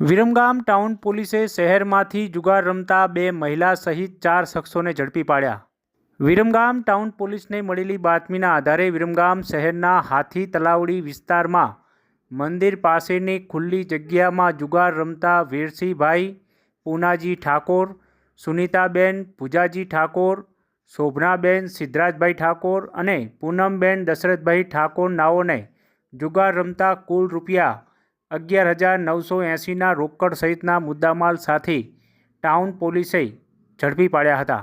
Viramgam town પોલીસે શહેરમાંથી જુગાર રમતા બે મહિલા સહિત ચાર શખ્સોને ઝડપી પાડ્યા. વિરમગામ ટાઉન પોલીસને મળેલી બાતમીના આધારે વિરમગામ શહેરના હાથી તલાવડી વિસ્તારમાં મંદિર પાસેની ખુલ્લી જગ્યામાં જુગાર રમતા વીરસિંહભાઈ, પૂનાજી ઠાકોર, સુનીતાબેન, પૂજાજી ઠાકોર, શોભનાબેન, સિદ્ધરાજભાઈ ઠાકોર અને પૂનમબેન દશરથભાઈ ઠાકોર નાઓને જુગાર રમતા કુલ રૂપિયા અગિયાર હજાર નવસો એંસીના રોકડ સહિતના મુદ્દામાલ સાથે ટાઉન પોલીસે ઝડપી પાડ્યા હતા.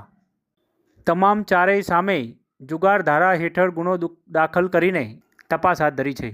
તમામ ચારેય સામે જુગાર ધારા હેઠળ ગુનો દાખલ કરીને તપાસ હાથ ધરી છે.